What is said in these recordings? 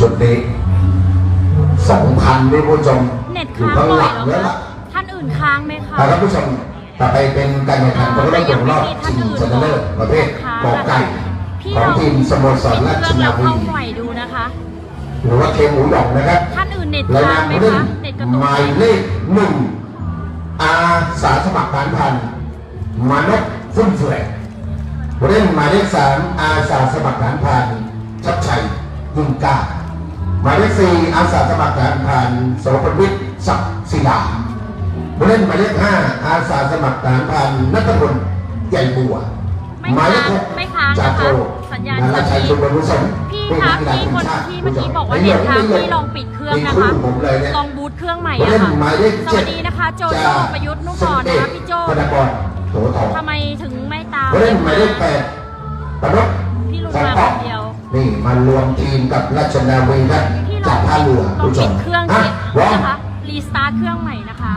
ชุดนี้สองพันนี่ผู้ชมเน็ตอยู่ค้างข้างบ่หอลัยงเหรแล้อวคะล่ะท่านอื่นค้างไหมคะแต่ท่านผู้ชมต่อไปเป็นการแข่งขันประเภทตกรอบชิงชนะเลิศประเภทกอไก่พี่ของลองทีมสโมสรติดราเคชรื่องนาแล้ววีเข้าหน่อยดูนะคะ หรือว่าเคหมูหยองนะครับ ท่านอื่นเน็ตรายค้างนามไหมผู้เล่นคะ เน็ตกระตุกหไหมมายเลขหนึ่งอาสาสมัครฐานพันมานพฟุ่มเฟือยผู้เล่นหมายเลขสามอาสาสมัครฐานพันชัดชัยยิ่งกล้า หมายเลขสี่อาสาสมัครฐานพันโสพลวิทย์ศักดิ์ศิลาผู้เล่นหมายเลขห้าอาสาสมัครฐานพันนัทพลใหญ่บัวไม่หมายเลขค้างหกไม่ค้างจานะโจคะสัญญาณนาราชัยดีชุมบรรลุสงฆ์พี่เป็นคะนักกีฬาพี่ทีคมนชาติที่เมื่อกี้บอกว่าไม่เน็ตไม่ค้างไม่พี่ลองปิดเครื่องนะมีคะ ผมเลยเนี่ย ลองบูตเครื่องใหม่ผู้อะเล่นค่ะ หมายเลขสเจ็วัดสดีนะคะโจโจประยุทธ์นุกรนะคะพี่โจธนากรโถทองทำไมถึงไม่ตามผู้เล่นหมายเลขแปดปนกพี่ลุงสังมาปคอนเดียว นี่มารวมทีมกับราชนาวีครับพี่ลจาอกงท่าเรือลองผู้ชปิมดเครื่องฮะเช็คร้องนะคะรีสตาร์ทเครื่องใหม่นะคะ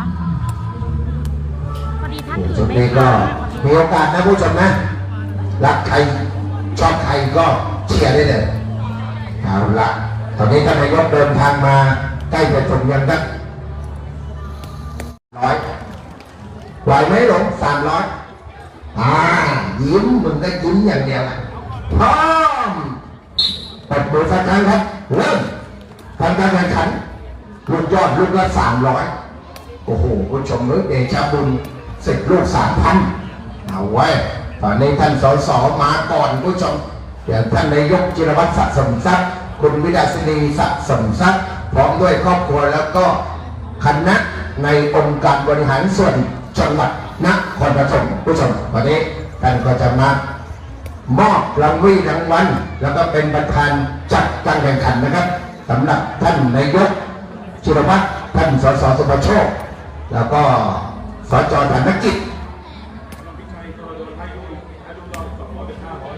พอดีท่านอื่นชุดไม่นี้ก็ค้างมีโอกาสนะผู้ชมนะ รักใครชอบใครก็เชียร์ได้เลยเอาละตอนนี้ท่านนายกเดินทางมาใกล้จะถึงยังครับร้อยไหวไหมหลงสามร้อยอ่ายิ้มมึงก็ยิ้มอย่างเดียวอะพร้อมเปิ ดมือสักครั้งครับ เริ่มทำการแข่งขันลูกยอดลูกละสามร้อยโอ้โหผู้ชมเอ้ยเดชบุญสิบลูกสามพันเอาไว้ตอนนี้ท่านสสมาก่อนผู้ชมเดี๋ยวท่านนายกจิรวัตรสะสมทรัพย์คุณวิดาสินีสะสมทรัพย์พร้อมด้วยครอบครัวแล้วก็คณะในองค์การบริหารส่วนจังหวัดนครปฐมผู้ชมวันนี้ท่านก็จะมา มอบรางวีรางวัลแล้วก็เป็นประธานจัดการแข่งขันนะครับสำหรับท่านนายกจิรวัตรท่านสสสุภโชค แล้วก็สจธนกิจ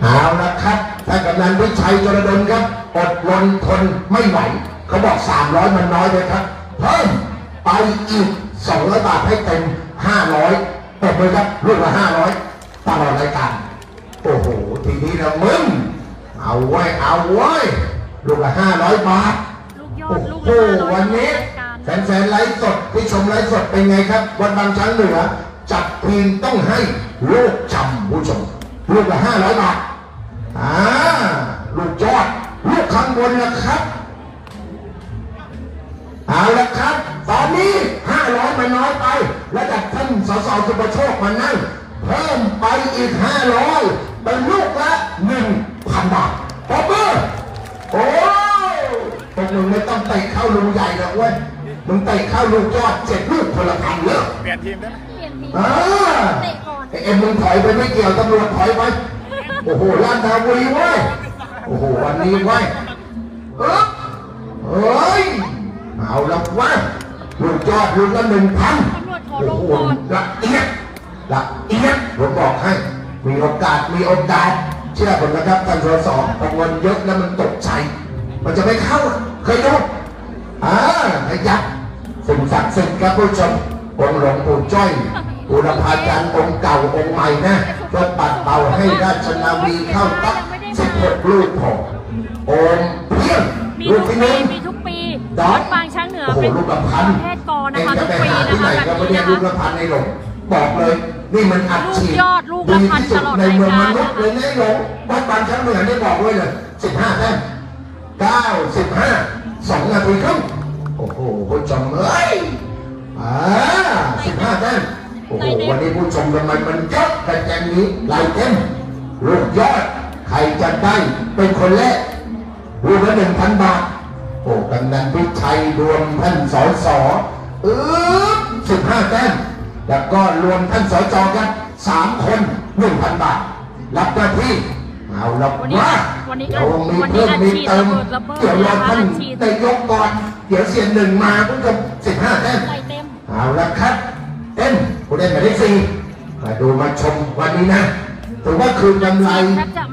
เอาละครับท่านกำนันวิชัยจรดลครับอดรนทนไม่ไหวเขาบอก 300 มันน้อยเลยครับเพิ่มไปอีก200บาทให้เต็ม 500ตบเลยครับลูกละ500ตลอดรายการ โอ้โห ทีนี้นะมึง เอาไว้ เอาไว้ ลูกละ500บาท ลูกยอโอ้ดลูกโหละห้าร้อยวันนี้รายการแฟนๆไลฟ์สดที่ชมไลฟ์สดเป็นไงครับ วันบางช้างเหนือจัดทีมต้องให้ลูกจำผู้ชม ลูกละห้าร้อยบาท อ่า ลูกยอด ลูกข้างบนนะครับ เอาละครับ ตอนนี้ห้าร้อยมันน้อยไปแล้วจากท่านสสสุประโชคมานั่งเพิ่มไปอีกห้าร้อย เป็นลูกละหนึ่งพันบาทปรบมือโอ้ยพวกมึงไม่ต้องเตะเข้าลูกใหญ่หรอกเว้ยมึงเตะเข้าลูกยอดเจ็ดลูกคนละพันเยอะเปลี่ยนทีมได้ไหมเปลี่ยนทีมอ่าเตะก่อนไอ้เอ็มมึงถอยไปไม่เกี่ยวตำรวจถอยไปโอ้โหลาดนาวีเว้ยโอ้โหวันนี้เว้ยเออเฮ้ยเอาละวะลูกยอดลูกละหนึ่งพันตำรวจขอโอ้ลงโหก่อนละเอียดละเอียดผมบอกให้ มีโอกาสมีโอกาสเชื่อผมนะครับท่านสสพอเงินเยอะแล้วมันตกใจมันจะไม่เข้าเคยดูอ่าขยับสิ่งศักดิ์สิทธิ์ครับผู้ชมองค์หลวงปู่จ้อยอุรพาจารย์องค์เก่าองค์ใหม่นะก็ปัดเป่าให้ราชนาวีเข้าตักสิบหกลูกพอโอมเพียงมีลูกทุกที่หปีนึ่งมีทุกปีดอวัทดปางช้างเหนือโอ้โหเป็นลูกละพันประเภทกอนะคะทุกปีเองนะจไปหาที่ไหนคะแบบก็ไม่นี้ได้นะลูกคะละพันในหลงบอกเลย นี่มันอัดฉีดลูกยอดลูกละพันดีที่สุตลอดในเมืองมนุษย์รายการเลยนะไอ้หลงวัดบางช้างเหนือได้บอกไว้เลยสิบห้าแต้มเก้าสิบห้าสองนาทีครึ่งโอ้โหผู้ชมเอ้ยอ่าสิบห้าแต้มโอ้โหวันนี้ผู้ชมทำไมมันเยอะแต่แจงนี้ลายเต็มลูกยอดใครจะได้เป็นคนแรกรวมละหนึ่งพันบาทโอ้กำนันพิชัยรวมท่านสอสอเออสิบห้าแต้ม แล้วก็รวมท่านสอจอกันสามคนหนึ่งพันบาท รับหน้าที่เอาละวันนี้ว่าวันนี้เดี๋ยวมีวันนี้เพิ่มมีเติมอัดฉีดระเบิดระเบิดเดี๋ยวรอนะคะท่านอัดฉีดได้ยกก่อน เดี๋ยวเสียนหนึ่งมาเพิ่งจะสิบห้าแต้มใส่เต็มเอาละครับเต้นผู้เล่นหมายเลขสี่มาดูมาชมวันนี้นะถือว่าคืนกำไร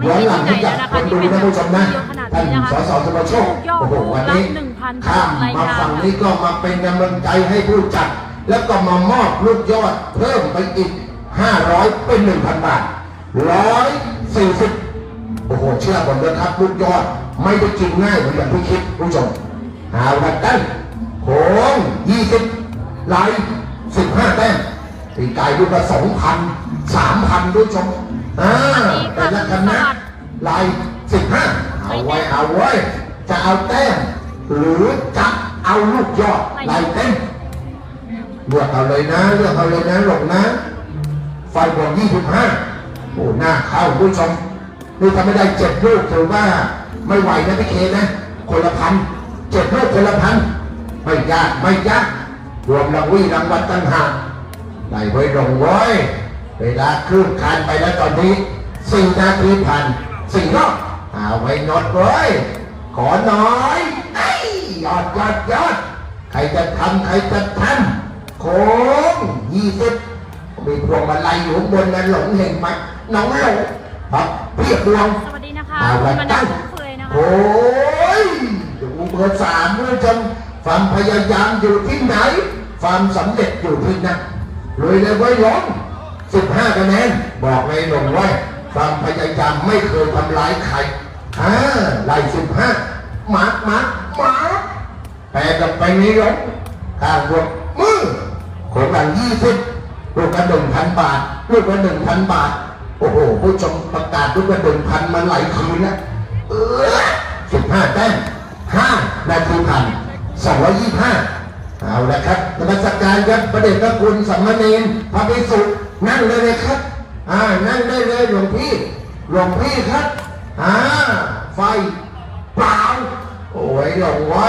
ย้อนหลังให้กับคนดูนะผู้ชมนะท่านสสสุภโชคโอ้โหวันนี้ข้ามมาฝั่งนี้ก็มาเป็นกำลังใจให้ผู้จัด แล้วก็มามอบลูกยอดเพิ่มไปอีก 500 เป็น 1,000 บาท 140 โอ้โห เชื่อผมนะครับ ลูกยอดไม่ได้กินง่ายเหมือนอย่างที่คิดผู้ชมเอาละกันโค้งยี่สิบไหลสิบห้าแต้มตีไก่ดูกละสองพันสามพันผู้ชมอ่าแต่ละกันนะไหลสิบห้าเอาไว้ เอาไว้ จะเอาแต้มหรือจะเอาลูกยอดไหลเต็ม เลือกเอาเลยนะเลือกเอาเลยนะหลงนะไฟบวกยี่สิบห้าโอ้หน้าเข้าผู้ชมนี่ถ้าไม่ได้เจ็ดลูกถือว่าไม่ไหวนะพี่เคนะ คนละพันเจ็ดลูกคนละพันไม่ยากไม่ยากรวมรางวีรางวัลตั้งหากได้ไว้ลงไว้ยเวลาคลื่นคันไปแล้วตอนนี้สี่นาทีผ่านสี่รอบเอาไว้นอดไว้ยขอหน่อยไอ้ยอดยอดยอดใครจะทำใครจะทำ งยี่สิบมีพวงมาลัยอยู่ข้างบนนั้นหลงเห็นไหมน้องหลงครับเพียบดวงสวัสดีนะคะเอาคุละณมาตั้นังงคุ้นเคยนะคะโอ้ยดูเบอร์สามด้วยจนความพยายามอยู่ที่ไหน ความสำเร็จอยู่ที่นั่นเลยเลยไว้ยหลงสิบห้าคะแนนบอกเลยหลงไว้ความพยายามไม่เคยทำร้ายใครอ่าไล่สิบห้ามาร์กมาร์กมาร์กแปลกับไปนี้หลงข้างบนมือ คนละยี่สิบลูกละหนึ่งพันบาทลูกละหนึ่งพันบาท โอ้โห ผู้ชมประกาศลูกละหนึ่งพันมาหลคืนแล้วเออสิบห้าแต้มห้านาทีพันสองร้อยยี่ห้าเอาละครับนมัสการครับประเด็จพระคุณสัมมาเนรพระภิกษุนั่งเลยเลยครับ อ่า นั่งได้เลยหลวงพี่ หลวงพี่ครับ อ่า ไฟเปล่าโอ้ยหลงไว้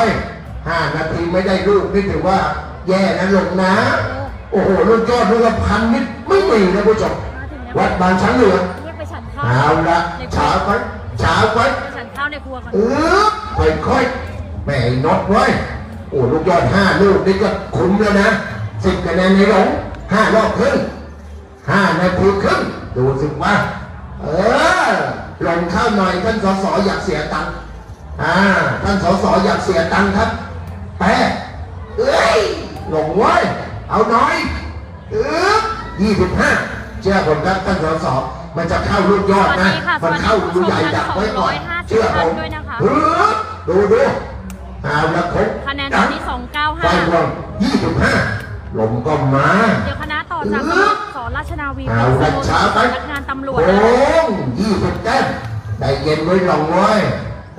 ห้านาทีไม่ได้ลูกนี่ถือว่า แย่นะหลงนะ โอ้โหลูกยอดลูกละพันนิดไม่มีนะผู้ชมวัดบางช้างเหลืองเรียกไปฉันข้าวเอาละในครัเช้าวไปเช้าไปไปฉันข้าวในครัวก่อนเออค่อยๆแม่ไอ้น็อตไว้ยโอ้ลูกยอดห้าลูกนี่ก็คุ้มแล้วนะสิบคะแนนในหลงห้ารอบครึ่งห้านาทีครึ่งดูสิว่าเออลงเข้าหน่อยท่านสสอยากเสียตังค์อ่าท่านสสอยากเสียตังค์ครับแปะเอ้ย หลงไว้ย เอาหน่อยเออยี่สิบห้าเชื่อผมครับท่านสสมันจะเข้าลูกยอดนะ มันเข้าลูกใหญ่ดักไว้ก่อน เชื่อผมด้วยนะคะเออดูดูเอาละครบคะแนนตอนนี้ไฟรวมยี่สิบห้าลมก็มา295เดี๋ยวคณะต่อจากสโมสรราชนาวีเอาเป็นสละโมสช้ารไปสำนักงานตำรวจโอ้นะคะงยี่สิบแต้มใจเย็นไว้ลองไว้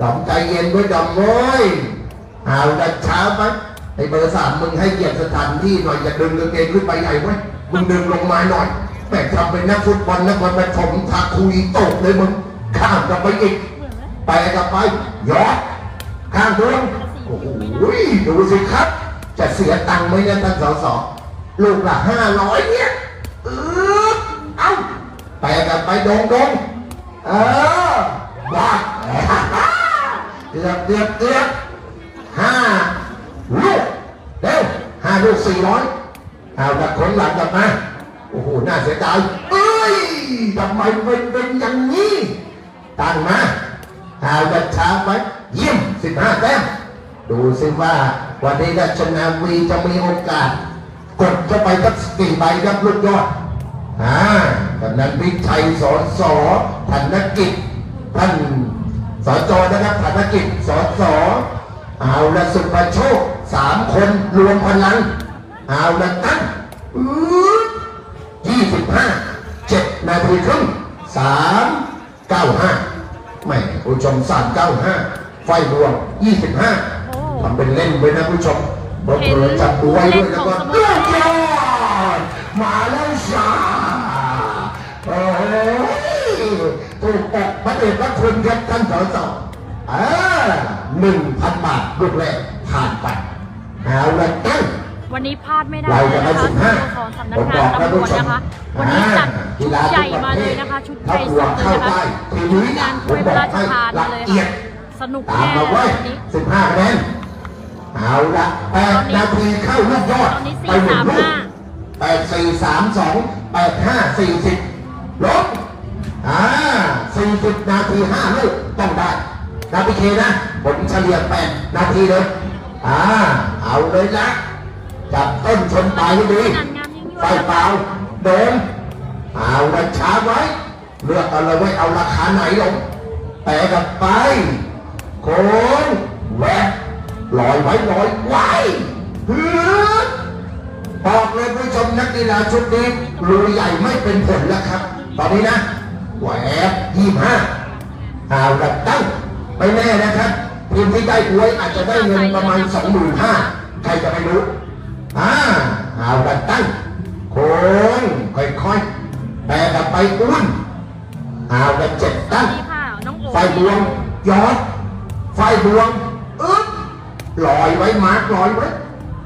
ดอมใจเย็นไว้ดอมไว้เอาละช้าไป ไอ้เบอร์สามมึงให้เกียรติสถานที่หน่อยอย่าดึงกางเกงขึ้นไปใหญ่ไว้ยมึงดึงลงมาหน่อยแม่ทำเป็นนักฟุตบอลนักบอลปฐมทาคุยตกเลยมึงข้ามกลับไปอีกไปกับไปยอดข้างดวงโอ้โหดูสิครับ จะเสียตังค์ไหมเนี่ยท่านสสลูกละห้าร้อยเนี่ยเออเอ้าไปกับไปดงดงเออบ้าเกือบเกือบเกือบ ลูกสี่ร้อยเอาละคนหลังกลับมา โอ้โห น่าเสียดายเอ้ยทำไมเป็นเป็นอย่างนี้ตั้งมาเอาจะช้าไปเยี่ยมสิบห้าแต้มดูสิว่าวันนี้ราชนาวีจะมีโอกาส กดเข้าไปสักกี่ใบครับลูกยอดอ่ากำนันพิชัยสอสอธนกิจท่านสจนะครับธนกิจสอสอเอาละสุภโชค สามคนรวมพลังเอาละตั้งอื้อยี่สิบห้าเจ็ดนาทีครึ่งสามเก้าห้าไม่ผู้ชมสามเก้าห้าไฟรวมยี่สิบห้าโอ้ทำเป็นเล่นไปนะผู้ชมบอกเผื่อจับดูไว้ด้วยแล้วก็เห็เลืนอกยอดมาแล้วจ้าโอ้ยถูกอกพระเดชพระคุณครับท่านสสอ่าหนึ่งพันบาทลูกแรกผ่านไป เอาละตั้งวันนี้พลาดไม่ได้เราเลยจะนะคะมาสิบห้าสโมสรสำนักงานตำรวจนะคะ วันนี้จัดชุดใหญ่มาเลยนะคะ ชุดใหญ่สุดเลยนะคะทีนี้งานถ้วยพระราชทานมาเลยเอียค่ะดสนุกตามแน่มาไว้วันนี้สิบห้าคะแนนเอาละแปดนาทีเข้าลูกยอดตอนนี้ไปหนึ่งลูก435แปดสี่สามสองแปดห้าสี่สิบลบอ่าสี่สิบนาทีห้าลูกต้องได้นาพีเคนะผลเฉลี่ยแปดนาทีเลย อ่าเอาเลยนะจับต้นชนปลายให้ดีงานงามยิ่งยวไฟดเปล่าเดินเอาละช้าไว้เลือกเอาเลยไว้เอาราคาไหนลงแต่กับไปโคโค้งแหวกลอยไว้ลอยไว้ฮึบบอกเลยผู้ชมนักกีฬาชุดนี้รูใหญ่ไม่เป็นผลแล้วครับ ตอนนี้นะแหวกยี่ห้าเอาละตั้งไม่แน่นะครับ ทีมที่ได้หวยอาจจะได้เงินประมาณสองหมื่นห้าใครจะไปรู้อ่าเอาละตั้งโค้งค่อยๆแบกกลับไปอ้วนเอาละเจ็ดตั้งนี่ค่ะน้องโอ๋ไฟดวงยอด ไฟดวงอึ๊บลอยไว้มาร์กลอยไว้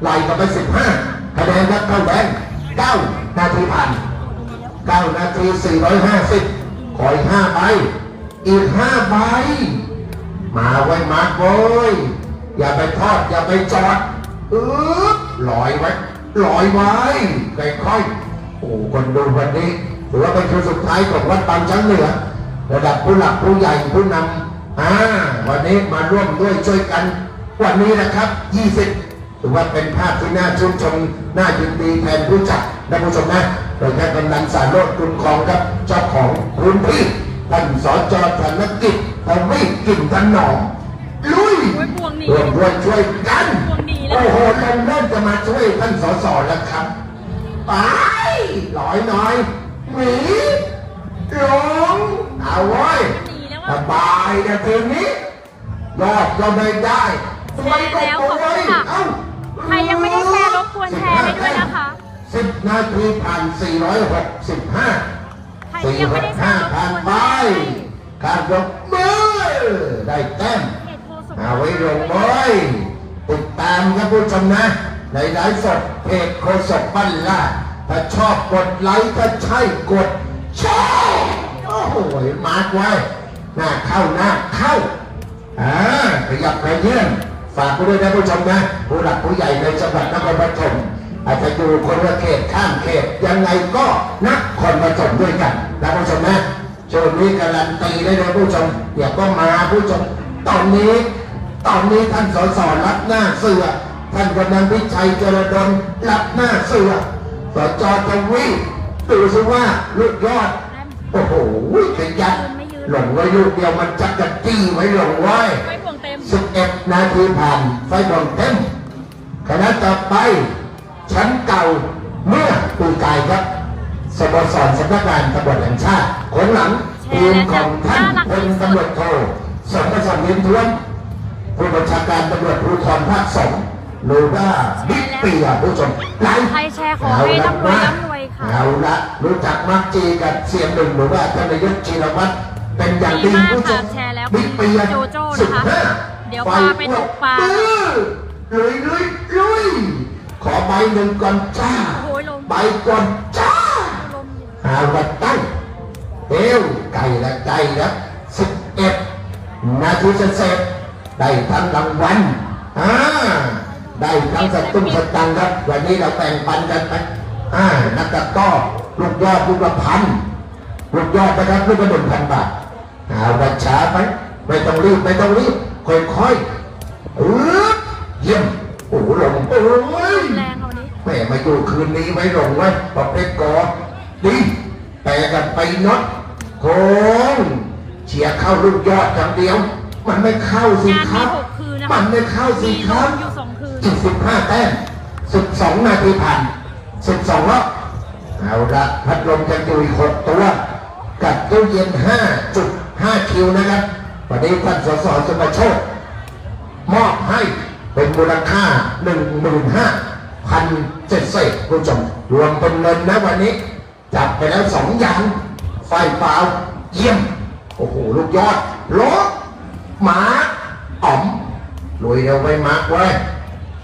ไล่กันไปสิบห้าคะแนนครับเข้าแบงค์เก้านาทีผ่านเก้านาทีสี่ร้อยห้าสิบขออีกห้าใบอีกห้าใบ มาไว้มากโว้ยอย่าไปทอดอย่าไปจอดเอึ๊บลอยไว้ลอยไว้ค่อยๆโอ้คนดูวันนี้ถือว่าเป็นคืนสุดท้ายของวัดบางช้างเหนือระดับผู้หลักผู้ใหญ่ผู้นำอ่าวันนี้มาร่วมด้วยช่วยกันวันนี้นะครับ 20ถือว่าเป็นภาพที่น่าชื่นชมน่ายินดีแทนผู้จัดนะผู้ชมนะโดยท่านกำนันสารโรดคุณคองครับเจ้าของพื้นที่ท่านสจธนกิจ ทวีกินถนอมลุยโอ้ยพวงหนีร่วมด้วยช่วยกันพวงหนีแล้วโอ้โหลงเริ่มจะมาช่วยท่านสสแล้วครับไปหลอยหน่อยหมีหลงเอาไว้หนีแล้วสอะบายนะทีนี้ยอดก็ไม่ได้สวยก็แล้วสขอบวคุยณค่ะเอ้าใครยังไม่ได้แชร์รบกวนแชร์ให้ด้วยนะคะสิบนาทีผ่านสี่ร้อยหกสิบห้าใครสี่ยังหไม่กได้แชห้าร์รบกผ่านวนไปแชร์ให้การยกมื อได้แต้มเอาไว้ลงไว้ติดตามครับผู้ชมนะ ในไลฟ์สดเพจโคศกบ้านล่าถ้าชอบกดไลค์ถ้าใช่กดแชร์โอ้โหมาร์กไว้หน้าเข้าหน้าเข้าอ่าขยับไปเยื่อนฝากไว้ด้วยนะผู้ชมนะ ผู้หลักผู้ใหญ่ในจังหวัดนครปฐมอาจจะอยู่คนละเขตข้ามเขตยังไงก็นักคนปฐมด้วยกันนะผู้ชมนะ ช่วงนี้การันตีได้เลยผู้ชมเดี๋ยวก็มาผู้ชมตอนนี้ ตอนนี้ท่านสสรับหน้าเสือท่านกำนันพิชัยเจริญดลรับหน้าเสือสจทวีดูสิว่าลูกยอด โอ้โหขยันหลงไว้ลูกเดียวมันจักกะจี้ไว้หลงไว้ไว้พวงเต็มสิบเอ็ดนาทีผ่านไฟบอลเต็มคณะต่อไปชั้นเก่าเมื่อปีกายครับ สโมสรสำนักงานตำรวจแห่งชาติคนหลังทีมของท่านพลตำรวจโทสมประสานเลี้ยงทวนผู้บัญชาการตำรวจภูธรภาคสองหรือว่าบิ๊กเปียผู้ชมไลฟ์ใครแชร์ขอให้ร่ำรวยร่ำรวยค่ะเอาละรู้จักมักจีกับเสียงหนึ่งหรือว่าท่านนายกชีรวัตรเป็นอย่างดีดีมากผู้ชค่ะมแชร์แล้วบิ๊กเปียโจโจ้นะคะสิบห้าเดี๋ยวพาไปตกปลาลุยลุยลุยขอใบหนึ่งก่อนจ้าโอ้ยลงใบก่อนจ้าลมเอาละตั้งเอวไก่ละไก่ละสิบเอ็ดนาทีเสร็จๆได้ทั้งรางวัลอ่าได้ทั้งสตุ้งสตังค์ครับ วันนี้เราแบ่งปันกันไปอ่านักตะกร้อลูกยอดลูกละพันลูกยอดนะครับลูกละหนึ่งพันบาทเอาบัญชาไปไม่ต้องรีบไม่ต้องรีบค่อยๆอือเยี่ยมโอ้โหลงโอ้ยแรงเอานี้แม่มาอยู่คืนนี้ไว้ลงไว้บอกเพชรกอดี แต่กันไปน็อตโค้งเฉียร์เข้าลูกยอดอย่างเดียว มันไม่เข้าสิงานคมีรับหกคืนนะคะมันไม่เข้าสิมีคลรับมอยู่สองคืนอีกสิบห้าแต้มสิบสองนาทีผ่านสิบสองรอบเอาละพัดลมจะอยู่อีกหกตัว กับตู้เย็นห้าจุดห้าคิวนะครับวันนี้ท่านสสสุภโชคมอบให้เป็นมูลค่า15,000พันเจ็ดเศษผู้ชมรวมเป็นเงินนะวันนี้ จับไปแล้วสองอย่าง ไฟเปล่าเยี่ยม โอ้โห ลูกยอดโลหมาอ๋อมรวยเร็วไว้มาร์กไว้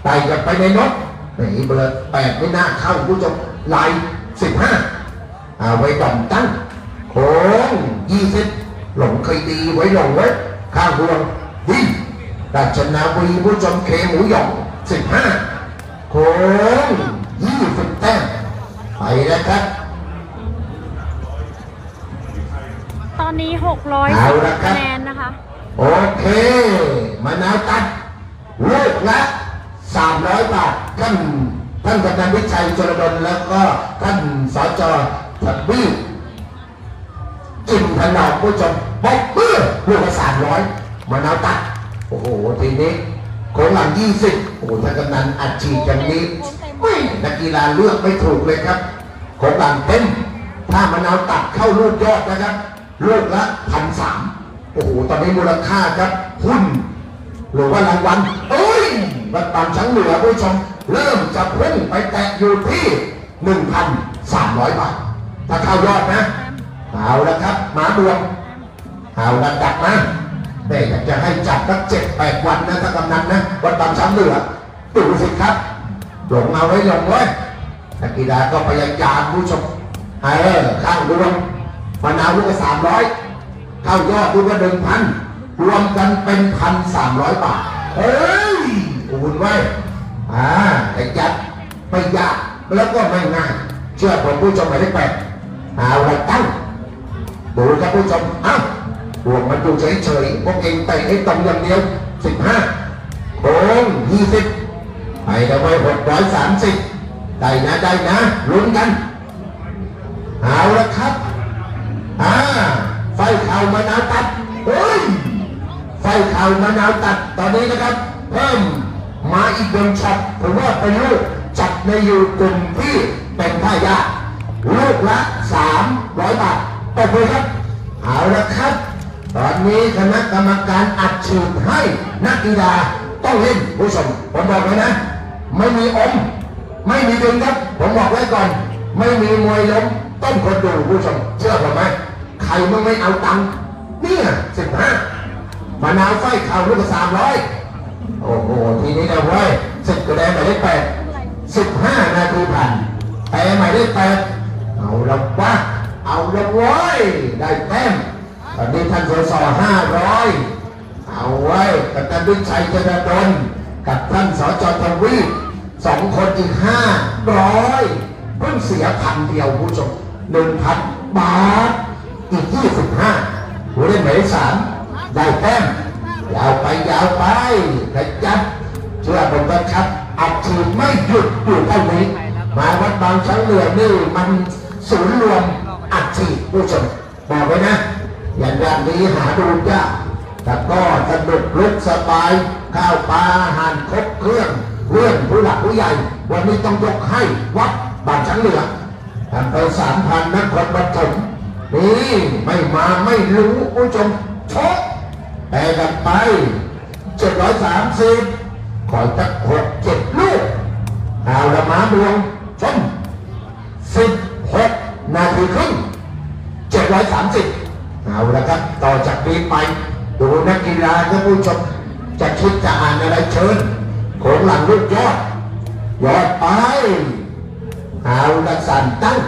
ไต่กันไปในนกนี่เบอร์แปดไม่น่าเข้าผู้ชมลายสิบห้าเอาไว้ดอมตั้งโค้งยี่สิบหลงเคยดีไว้หลงไว้ ข้างห่วงวิ่งราชนาวีผู้ชมเคหมูหยองสิบห้าโค้งยี่สิบแต้มไปแล้วครับ อนนี้หกร้อยคะแนนนะคะ โอเคมะนาวตัดลูกละสามร้อยบาทท่านท่านกำนันวิชัยจรดลแล้วก็ท่านสจทับบี้กินถนอมผู้ชมบอกเมื่อลูกละสามร้อยมะนาวตัด โอ้โห ทีนี้โค้งหลัง 20 โอ้โหถ้ากำนันอัดฉีดอย่างนี้ไม่นักกีฬาเลือกไม่ถูกเลยครับโค้งหลังเต็มถ้ามะนาวตัดเข้าลูกยอดนะครับ ลูกละพันสามโอ้โห ตอนนี้มูลค่าครับหุ้นหรือว่ารางวัลเอ้ยวัดบางช้างเหนือผู้ชม เริ่มจะพุ่งไปแตะอยู่ที่ 1,300 บาท ถ้าเข้ายอดนะ เอาละครับหมาดวงเอาละดักนะแต่อยากจะให้จับสักเจ็ดแปดวันนะถ้ากำนันนะวัดบางช้างเหนือดูสิครับหลงเอาไว้ลงไว้นักกีฬาก็พยายามผู้ชมเออข้างดวง มะนาวลูกละสามร้อยเข้ายอดดูว่าหนึ่งพันรวมกันเป็นพันสามร้อยบาทเฮ้ยอุ่นไว้อ่าแต่ยัดไม่ยากแล้วก็ไม่ง่ายเชื่อผมผู้ชมหมายเลขแปดเอาละตั้งดูครับผู้ชมเอ้าบวกมันดูเฉยๆพวกเองเตะให้ตรงอย่างเดียวสิบห้าโค้งยี่สิบไปได้ไว้หกร้อยสามสิบได้นะได้นะลุ้นกันเอาละครับ อ่าไฟเข่ามะนาวตัดเฮ้ยไฟเข่ามะนาวตัดตอนนี้นะครับ เพิ่มมาอีกหนึ่งช็อตผมว่าเป็นลูกจัดในอยู่กลุ่มที่เป็นท่ายากลูกละสามร้อยบาทตบมือครับเอาละครับ ตอนนี้คณะกรรมการอัดฉีดให้นักกีฬาต้องเล่นผู้ชมผมบอกเลยนะ ไม่มีอม ไม่มีดึงครับ ผมบอกไว้ก่อน ไม่มีมวยล้ม ต้นคนดูผู้ชมเชื่อผมไหม ใครมึงไม่เอาตังค์เนี่ยสิบห้ามะนาวไฟข่าวลูกสามร้อยโอ้โห ทีนี้นะเว้ยสิบกระแดงหมายเลขแปดสิบห้านาทีผ่านแต่หมายเลขแปดเอาละวะเอาละเว้ยได้แต้มตอนนี้ท่านสสห้าร้อยเอาไว้กับท่านวิชัยเจริญดลกับท่านสจทวีสองคนอีกห้าร้อยเพิ่งเสียพันเดียวผู้ชมหนึ่งพันบาท อีกยี่สิบห้าผู้เล่นหมายเลขสามได้แต้มยาวไปยาวไปขยับเชื่อผมนะครับอัดฉีดไม่หยุดอยู่เท่านี้มาวัดบางช้างเหลือนี่มันศูนย์รวมอัดฉีดผู้ชมบอกไว้นะอย่างด้านนี้หาดูยากแต่ก็สนุกลุกสบายข้าวปลาอาหารครบเครื่องเรื่องผู้หลักผู้ใหญ่ วันนี้ต้องยกให้วัดบางช้างเหลือทำไปสามพันนครปฐม นี่ไม่มาไม่รู้ผู้ชมชกแต่กันไปเจ็ดร้อยสามสิบขอจะหกเจ็ดลูกเอาละมาดวงชมสิบหกนาทีครึ่งเจ็ดร้อยสามสิบเอาละครับ ต่อจากนี้ไป ดูนักกีฬาท่านผู้ชมจะคิดจะอ่านอะไรเชิญโขงหลังลูกยอดยอดไปเอาละสันตั้ง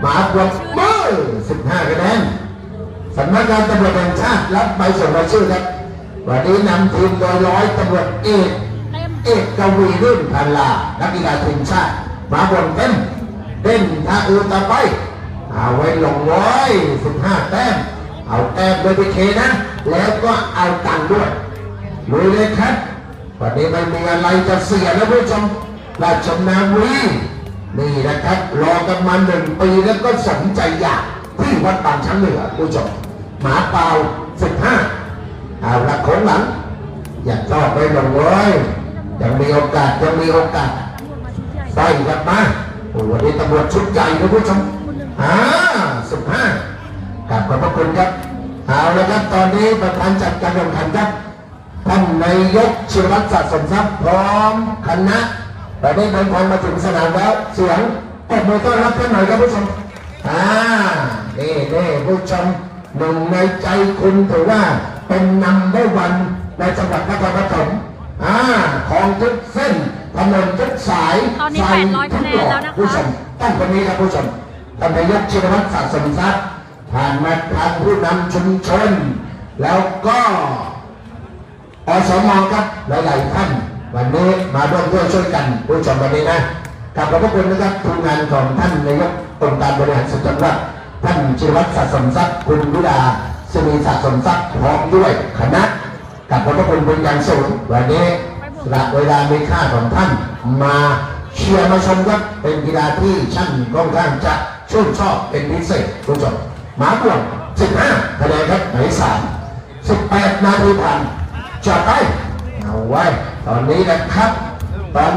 หมาบวกมือสิบห้าคะแนนสำนักงานตำรวจแห่งชาติรับใบส่งรายชื่อครับ วันนี้นำทีมโดยร้อยตำรวจเอกเอกกวีรุ่นพันลา นักกีฬาทีมชาติหมาบนเต็มเด่นท่าอือตะไป เอาไว้ลงร้อยสิบห้าแต้ม เอาแต้มโดยไปเคนะ แล้วก็เอาตังค์ด้วยลุยเลยครับ วันนี้ไม่มีอะไรจะเสียแล้วผู้ชมราชนาวี นี่นะครับรอกันมาหนึ่งปีแล้วก็สมใจอยากที่วัดบางช้างเหนือผู้ชมหมาเปล่าสิบห้าเอาละโขงหลัง อย่าชอบไปลงเลยยังมีโอกาสยังมีโอกาสตำรวจมาชุดใหญ่ใส่กลับมาโอ้วันนี้ตำรวจชุดใหญ่นะผู้ชมอ่าสิบห้ากับขอบพระคุณครับเอาละครับตอนนี้ประธานจัดการแข่งขันครับท่านนายกชิรวัตรสะสมทรัพย์พร้อมคณะ ตอนนี้เดินทางมาถึงสนามแล้วเสียงปรบมือต้อนรับท่านหน่อยครับผู้ชมอ่านี่นี่ผู้ชมหนึ่งในใจคุณถือว่าเป็นนัมเบอร์วันในจังหวัดนครปฐมอ่าของทุกเส้นถนนทุกสายตอนนี้ไฟ800คะแนนแล้วนะคะผู้ชมต้องคนนี้ครับผู้ชมท่านนายกชินวัตรสะสมทรัพย์ผ่านมาทางผู้นำชุมชน แล้วก็อสมครับหลายๆท่าน วันนี้มาร่วมด้วยช่วยกันผู้ชมวันนี้นะกับขอบพระคุณนะครับทีมงานของท่านนายกองค์การบริหารส่วนจังหวัดท่านชิรวัตรสะสมทรัพย์คุณวิดาสมีสะสมทรัพย์พร้อมด้วยคณะกับขอบพระคุณเป็นอย่างสูงวันนี้สละเวลามีค่าของท่านมาเชียร์มาชมครับเป็นกีฬาที่ช่างค่อนข้างจะชื่นชอบเป็นพิเศษผู้ชมหมาบ่วง15คะแนนครับหมายสาม18นาทีผ่านจัดไป เอาไว้ ตอนนี้นะครับ ตอนนี้